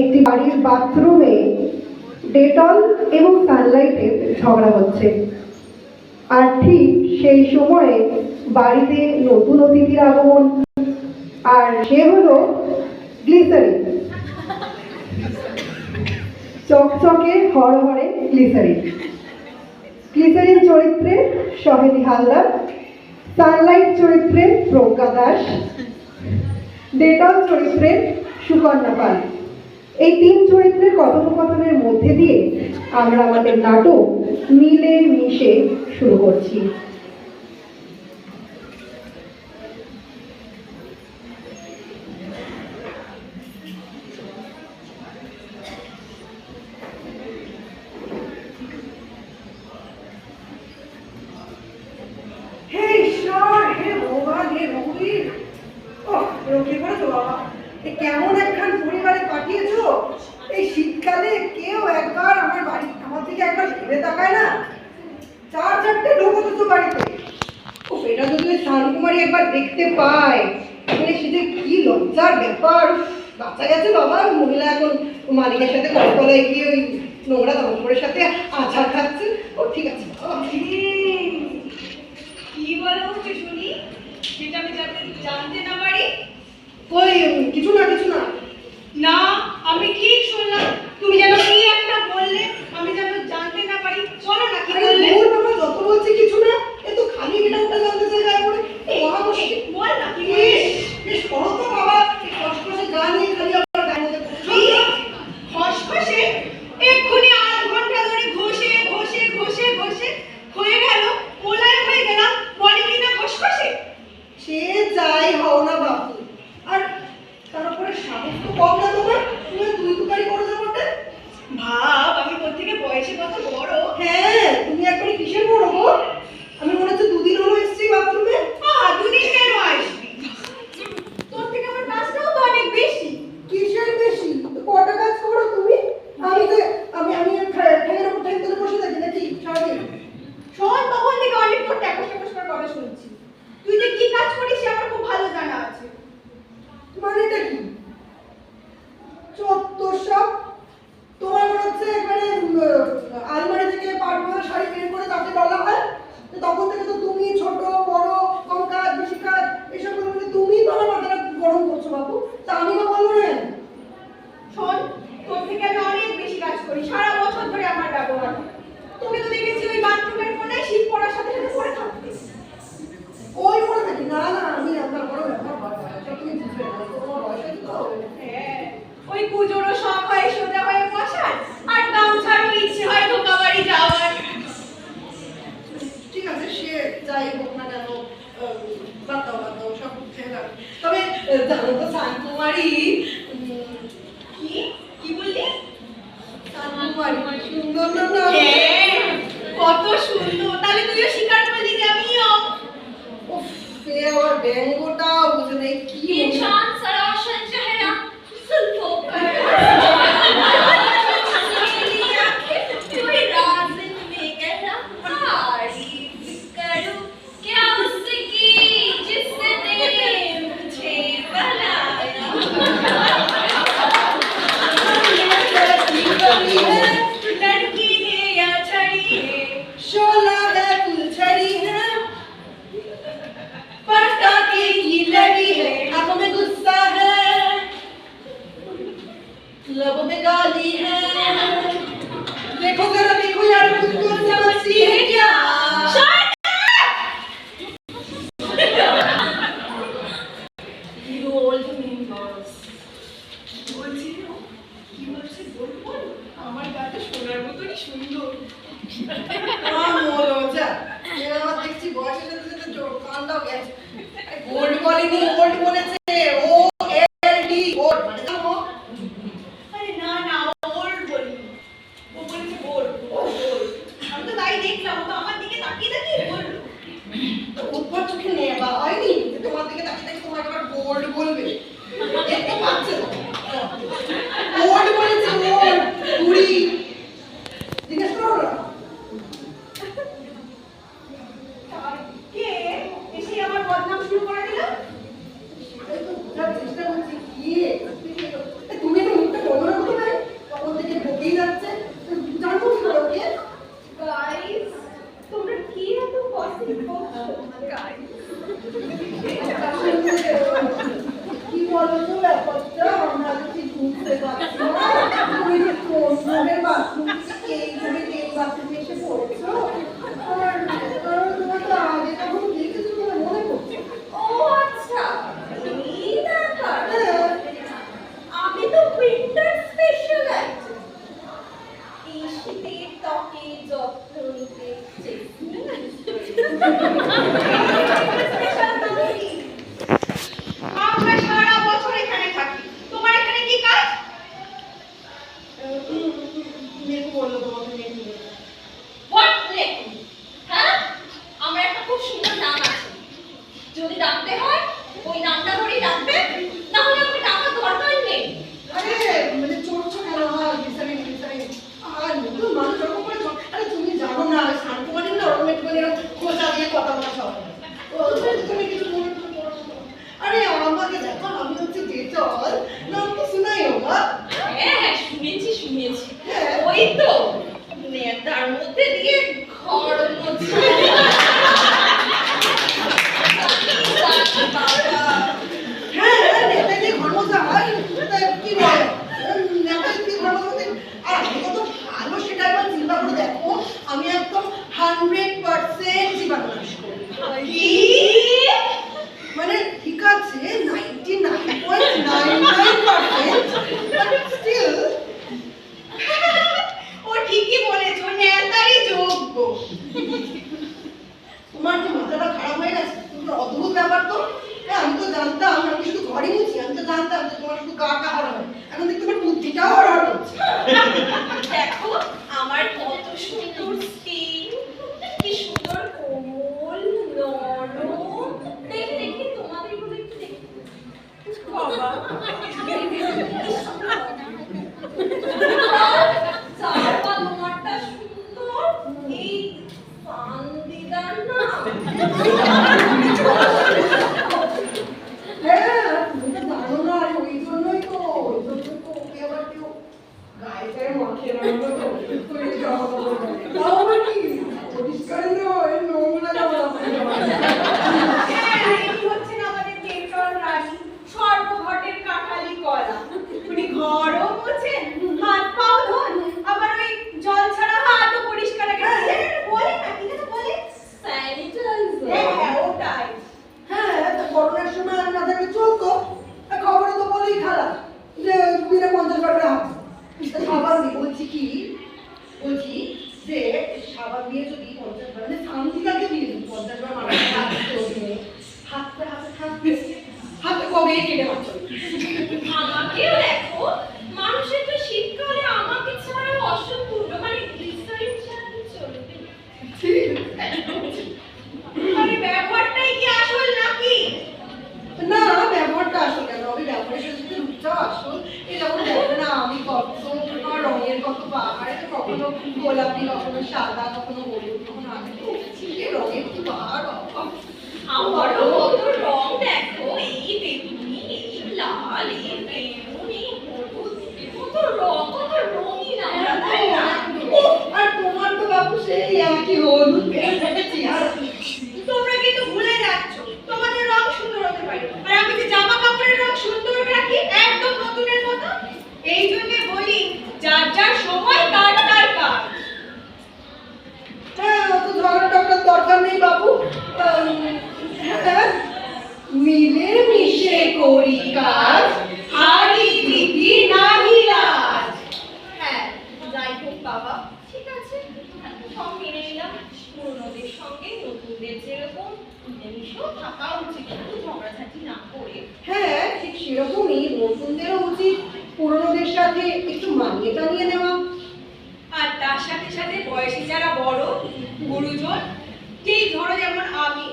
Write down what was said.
একটি বাড়ির বাথরুমে ডেটল এবং সানলাইটে ঝগড়া হচ্ছে। আর ঠিক সেই সময়ে বাড়িতে নতুন অতিথির আগমন, আর সে হলো গ্লিসারি চকচকে হরহরে গ্লিসারি গ্লিসারির চরিত্রে সহেদি হালদার, সানলাইট চরিত্রে প্রজ্ঞা দাস, ডেটল চরিত্রে সুকন্যা পাল। এই তিন চরিত্রের কথোপকথনের মধ্যে দিয়ে আমরা আমাদের নাটক মিলে মিশে শুরু করছি। হে ঈশ্বর, হে ভগবান, হে রঘুবীর ও রক্ষে তো কেমন একখান পরিবারে পাঠিয়েছো এই শীতকালে কেউ একবার আমার বাড়ি আমার দিকে একবার ঘুরে তাকায় না? চার চারটে লোক হতো বাড়িতে। ও এটা যদি শান্তকুমারী একবার দেখতে পায় মানে সে যে কি লজ্জার ব্যাপার। বাচ্চা গেছে বাবা মহিলা এখন মালিকের সাথে কথা বলায় গিয়ে ওই নোংরা দমকরের সাথে আচার খাচ্ছে। ও ঠিক আছে কি বলো শুনি? সেটা আমি জানতে না পারি? কই কিছু না কিছু না। না আমি ঠিক শুনলাম? ব্যঙ্গটা বুঝে নেই কি ইনসান लब में गाली है। देखो जरा देखो यार मुझको समझती है क्या? আমার গাটা সোনার সুন্দর। মজা এবার দেখছি বয়সের সাথে সাথে গোল্ড বলেনি গোল্ড বলেছে বলবে মিষ্টি টকে যত্ন নিতে চেষ্টা আমাকে যখন আমি হচ্ছে ডেটল। নামটা শোনাই ওমা। হ্যাঁ হ্যাঁ শুনেছি শুনেছি। হ্যাঁ। ওই তো। 好宝宝好宝 বয়সী যারা বড় গুরুজন ঠিক ধরো যেমন আমি।